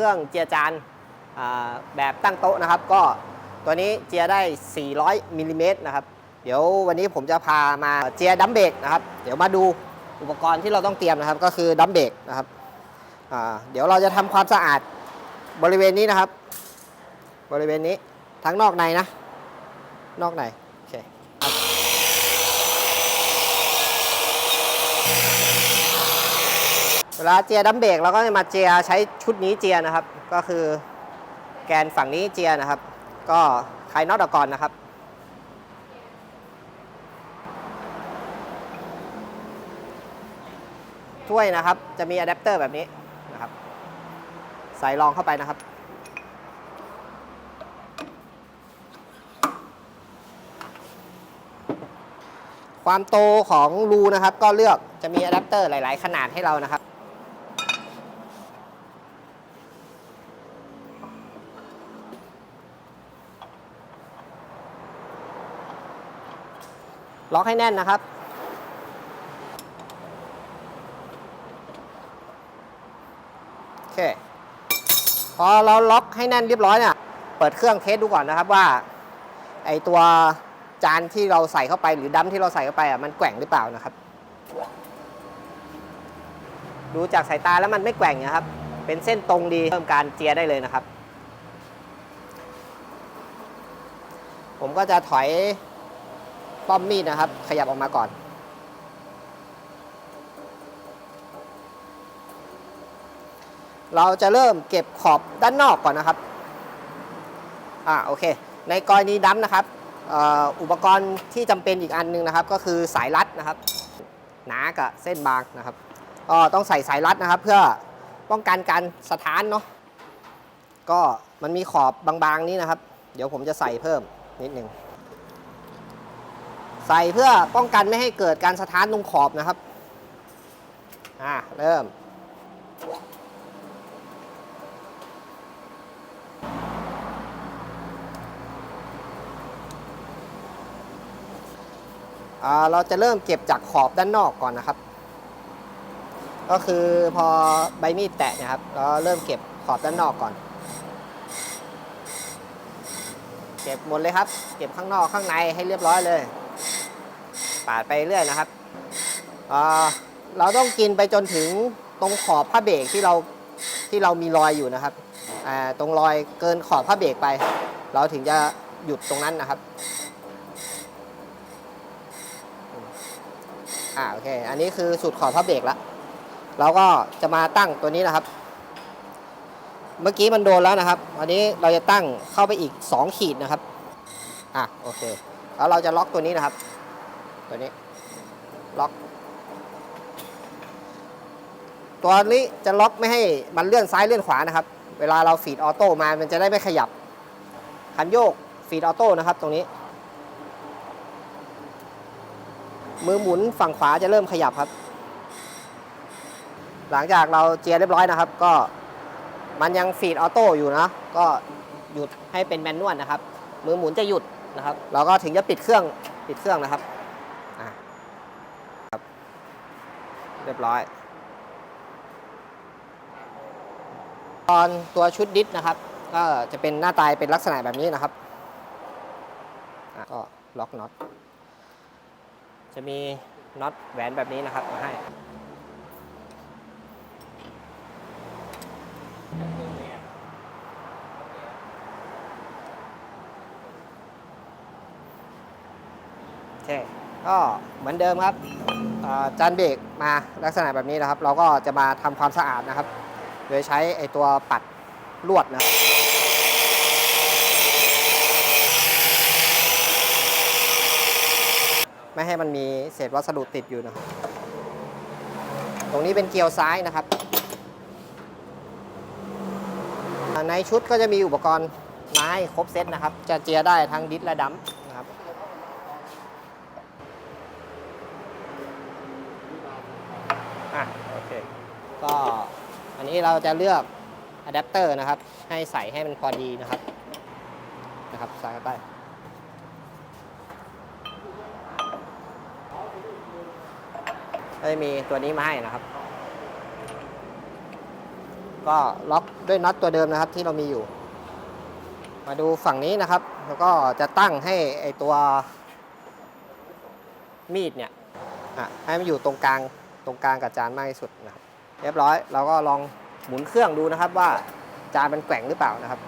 ครื่องเจียจานแบบตั้งโต๊ะนะครับ ก็ตัวนี้เจียได้ 400มิลลิเมตรนะครับ เดี๋ยววันนี้ผมจะพามาเจียดัมเบกนะครับ เดี๋ยวมาดูอุปกรณ์ที่เราต้องเตรียมนะครับ ก็คือดัมเบกนะครับเดี๋ยวเราจะทำความสะอาดบริเวณนี้นะครับ บริเวณนี้ทั้งนอกในนะ นอกในโอเคครับ เวลาเจียดัมเบรกเราก็จะมาเจียใช้ชุดนี้เจียนะครับ ก็คือแกนฝั่งนี้เจียนะครับ ก็คลายน็อตออกก่อนนะครับถ้วยนะครับ จะมีอะแดปเตอร์แบบนี้นะครับ ใส่รองเข้าไปนะครับ ความโตของรูนะครับก็เลือกจะมีอะแดปเตอร์หลาย ๆ ขนาดให้เรานะครับ ล็อกให้แน่นนะครับ โอเค พอเราล็อกให้แน่นเรียบร้อยเนี่ย เปิดเครื่องเทสดูก่อนนะครับว่า ไอตัวจานที่เราใส่เข้าไปหรือดัมที่เราใส่เข้าไปอะมันแกว่งหรือเปล่านะครับ ดูจากสายตาแล้วมันไม่แกว่งนะครับ เป็นเส้นตรงดีเพิ่มการเจียได้เลยนะครับ ผมก็จะถอย ป้อมมีดนะครับ ขยับออกมาก่อน เราจะเริ่มเก็บขอบด้านนอกก่อนนะครับอ่าโอเค ในกรณีดัมนะครับอุปกรณ์ที่จำเป็นอีกอันหนึงนะครับ ก็คือสายรัดนะครับ หนากับเส้นบางนะครับก็ต้องใส่สายรัดนะครับ เพื่อป้องกันการสถานเนาะก็มันมีขอบบางๆนี้นะครับ เดี๋ยวผมจะใส่เพิ่มนิดนึ่ง ใส่เพื่อป้องกันไม่ให้เกิดการสถานตรงขอบนะครับ อ่า เริ่ม อ่า เราจะเริ่มเก็บจากขอบด้านนอกก่อนนะครับ ก็คือพอใบมีดแตะนะครับเราเริ่มเก็บขอบด้านนอกก่อน เก็บหมดเลยครับ เก็บข้างนอกข้างในให้เรียบร้อยเลย ปาดไปเรื่อยนะครับอ่าเราต้องกินไปจนถึงตรงขอบผ้าเบรกที่เราที่เรามีรอยอยู่นะครับอ่าตรงรอยเกินขอบผ้าเบรกไป เราถึงจะหยุดตรงนั้นนะครับอ่าโอเคอันนี้คือสุดขอบพระเบรกแล้วเราก็จะมาตั้งตัวนี้นะครับ เมื่อกี้มันโดนแล้วนะครับ อันนี้เราจะตั้งเข้าไปอีก 2 ขีดนะครับอะโอเคแล้วเราจะล็อกตัวนี้นะครับ ตัวนี้ล็อก ตัวนี้จะล็อกไม่ให้มันเลื่อนซ้ายเลื่อนขวานะครับ เวลาเราฟีดออโต้มามันจะได้ไม่ขยับ คันโยกฟีดออโต้นะครับ ตรงนี้ มือหมุนฝั่งขวาจะเริ่มขยับครับ หลังจากเราเจียเรียบร้อยนะครับ ก็มันยังฟีดออโต้อยู่นะ ก็หยุดให้เป็นแมนนวลนะครับ มือหมุนจะหยุดนะครับ เราก็ถึงจะปิดเครื่องปิดเครื่องนะครับอะครับ เรียบร้อยตอนตัวชุดดิสนะครับ ก็จะเป็นหน้าตายเป็นลักษณะแบบนี้นะครับก็ล็อกน็อตจะมีน็อตแหวนแบบนี้นะครับมาให้โอเคก็เหมือนเดิมครับ จานเบรกมาลักษณะแบบนี้นะครับ เราก็จะมาทำความสะอาดนะครับ โดยใช้ไอตัวปัดลวดนะไม่ให้มันมีเศษวัสดุติดอยู่นะครับ ตรงนี้เป็นเกลียวซ้ายนะครับ ในชุดก็จะมีอุปกรณ์ไม้ครบเซตนะครับ จะเจียได้ทั้งดิสและดัมะครับ อะโอเค ก็อันนี้เราจะเลือกอะแดปเตอร์นะครับ ให้ใส่ให้มันพอดีนะครับ นะครับใส่เข้าไปก็จะมีตัวนี้มาให้นะครับ ก็ล็อกด้วยน็อตตัวเดิมนะครับที่เรามีอยู่ มาดูฝั่งนี้นะครับ แล้วก็จะตั้งให้ไอตัวมีดเนี่ยอะให้มันอยู่ตรงกลางตรงกลางกับจานมากที่สุดนะครับ เรียบร้อย เราก็ลองหมุนเครื่องดูนะครับว่าจานมันแกว่งหรือเปล่านะครับ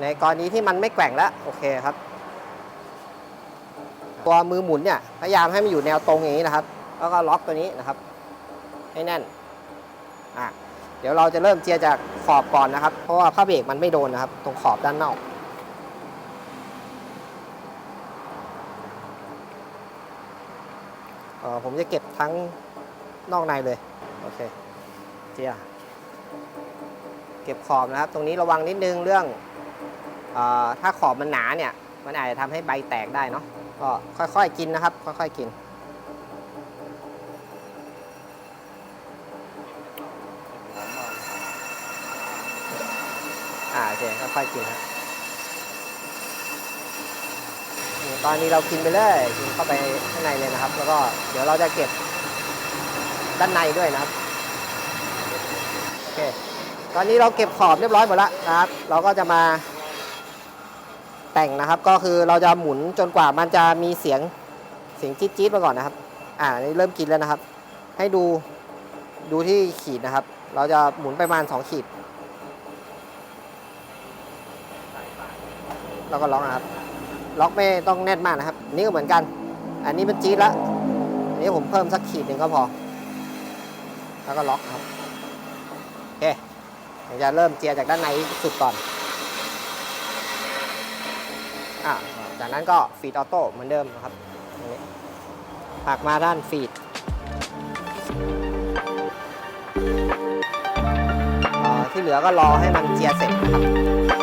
ในกรณีที่มันไม่แกว่งแล้วโอเคครับ ตัวมือหมุนเนี่ยพยายามให้มันอยู่แนวตรงอย่างนี้นะครับ แล้วก็ล็อกตัวนี้นะครับ ให้แน่นอะเดี๋ยวเราจะเริ่มเจียจากขอบก่อนนะครับ เพราะว่าผ้าเบรกมันไม่โดนนะครับ ตรงขอบด้านนอกเออผมจะเก็บทั้งนอกในเลย โอเค เจียเก็บขอบนะครับ ตรงนี้ระวังนิดนึงเรื่องอถ้าขอบมันหนาเนี่ย มันอาจจะทำให้ใบแตกได้เนาะก็ค่อยๆกินนะครับ ค่อยๆกิน อ่าโอเคค่อยๆกินครับตอนนี้เรากินไปเลยกินเข้าไปข้างในเลยนะครับ แล้วก็เดี๋ยวเราจะเก็บด้านในด้วยนะครับ อเคตอนนี้เราเก็บขอบเรียบร้อยหมดแล้วนะครับ เราก็จะมาแต่งนะครับ ก็คือเราจะหมุนจนกว่ามันจะมีเสียงเสียงจี๊ดๆมาก่อนนะครับ อ่านี่เริ่มกินแล้วนะครับ ให้ดูดูที่ขีดนะครับ เราจะหมุนไปประมาณสองขีดแล้วก็ล็อกนะครับ ล็อกไม่ต้องแน่นมากนะครับ นี่ก็เหมือนกัน อันนี้มันจี๊ดแล้วอันนี้ผมเพิ่มสักขีดหนึ่งก็พอ แล้วก็ล็อกครับ เคเดี๋ยวจะเริ่มเจียจากด้านในสุดก่อนอ่าจากนั้นก็ฟีดออโต้เหมือนเดิมนะครับผักมาด้านฟีดที่เหลือก็รอให้มันเจียเสร็จนะครับ